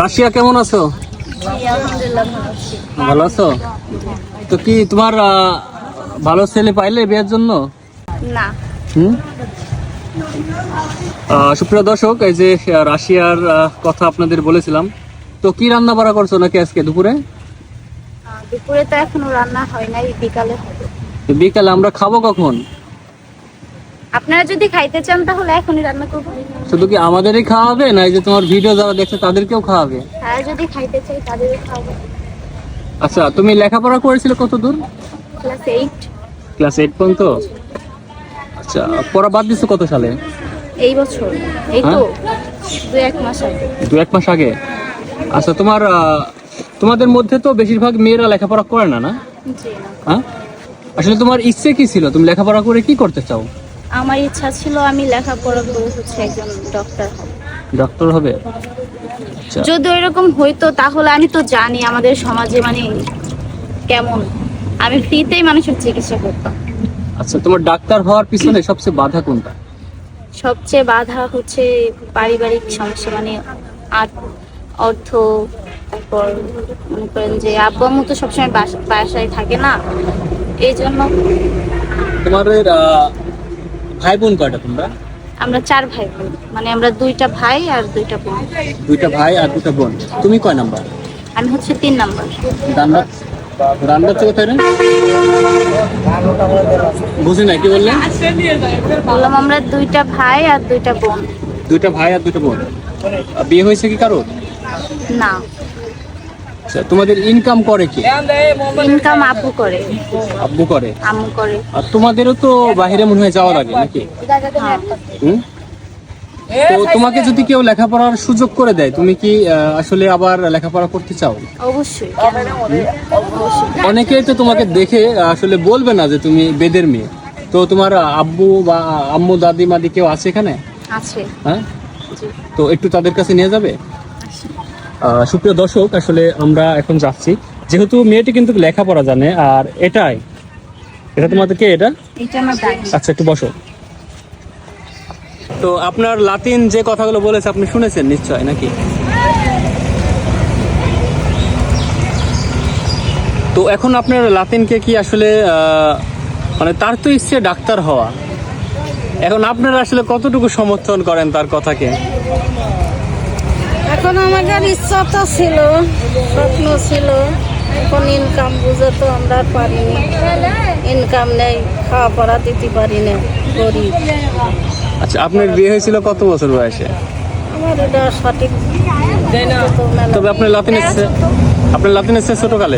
Russia কেমন আছো? ভালো আছো? তো কি তোমার ভালো ছেলে পাইলে বিয়ের জন্য? না। হুম? আহ, সুপ্রিয় দর্শক এই যে রাশিয়ার কথা আপনাদের বলেছিলাম তো কি রান্না বাড়া করছ নাকি আজকে দুপুরে? দুপুরে তো এখনও রান্না হয় নাই বিকালে বিকালে আমরা খাব কখন? আপনারা যদি খাইতে চান তাহলে এখনই রান্না করব। শুধু কি আমাদেরই খাওয়াবে না এই যে তোমার ভিডিও যারা দেখছে তাদেরকেও খাওয়াবে? তারা যদি খাইতে চাই তাদের খাব আচ্ছা তুমি লেখাপড়া করেছিলে কত দূর ক্লাস এইট ক্লাস এইট পর্যন্ত? আচ্ছা পড়া বাদ দিছো কত সালে? এই বছর। এই তো দু এক মাস আগে। দু এক মাস আগে। আচ্ছা তোমার তোমাদের মধ্যে তো বেশিরভাগ মেয়েরা লেখাপড়া করে না না? জি। না হ্যাঁ? আসলে তোমার ইচ্ছে কি ছিল? তুমি লেখাপড়া করে কি করতে চাও? আমার ইচ্ছা ছিল আমি লেখাপড়া করে হচ্ছে একজন ডক্টর ডক্টর হবে? আচ্ছা। যদি এরকম হইতো তাহলে আমি তো জানি আমাদের সমাজে মানে কেমন। আমি ফ্রিতেই মানুষের চিকিৎসা করতাম। আচ্ছা তোমার ডাক্তার হওয়ার পিছনে সবচেয়ে বাধা কোনটা? সবচেয়ে বাধা হচ্ছে পারিবারিক সমস্যা মানে অর্থ তারপর মনে করেন যে আব্বু আম্মু তো সবসময় বাস- বাসায় থাকে না। এই জন্য তোমার ভাই বোন কয়টা তোমরা? আমরা চার ভাই বোন। মানে আমরা দুইটা ভাই আর দুইটা বোন। দুইটা ভাই আর দুটা বোন। তুমি কয় নাম্বার? আমি হচ্ছে তিন নাম্বার। রান্না রান্না থেকে তাই না বুঝি না কি বললে? বললাম আমরা দুইটা ভাই আর দুইটা বোন। দুইটা ভাই আর বোন। বিয়ে হয়েছে কি কারও না। আচ্ছা তোমাদের ইনকাম করে কি? ইনকাম আপু করে। আব্বু করে? আম্মু করে। আর তোমাদেরও তো বাইরে মনে হয় যাওয়া লাগে নাকি। হুম? তো তোমাকে যদি কেউ লেখাপড়ার সুযোগ করে দেয় তুমি কি আসলে আবার লেখাপড়া করতে চাও? অবশ্যই। অনেকেই তো তোমাকে দেখে আসলে বলবে না যে তুমি বেদের মেয়ে। তো তোমার আব্বু বা আম্মু দাদি মাদি কেউ আছে এখানে? আছে। হ্যাঁ? তো একটু তাদের কাছে নিয়ে যাবে? সুপ্রিয় দর্শক আসলে আমরা এখন যাচ্ছি। যেহেতু মেয়েটি কিন্তু লেখাপড়া জানে আর এটাই। এটা তোমাদের কে এটা? আচ্ছা একটু বসো। তো আপনার লাতিন যে কথাগুলো বলেছে আপনি শুনেছেন নিশ্চয় নাকি? তো এখন আপনার লাতিনকে কি আসলে মানে তার তো ইচ্ছে ডাক্তার হওয়া। এখন আপনারা আসলে কতটুকু সমর্থন করেন তার কথাকে? এখন আমাদের ইচ্ছা তো ছিল স্বপ্ন ছিল এখন ইনকাম বুঝে তো আমরা আর পারিনি ইনকাম নেই খাওয়া পড়া দিতে পারি না গরিব। আচ্ছা আপনার বিয়ে হয়েছিল কত বছর বয়সে? আমার এটা সঠিক তবে আপনার লাতিন এসছে আপনার লাতিন এসছে ছোটকালে?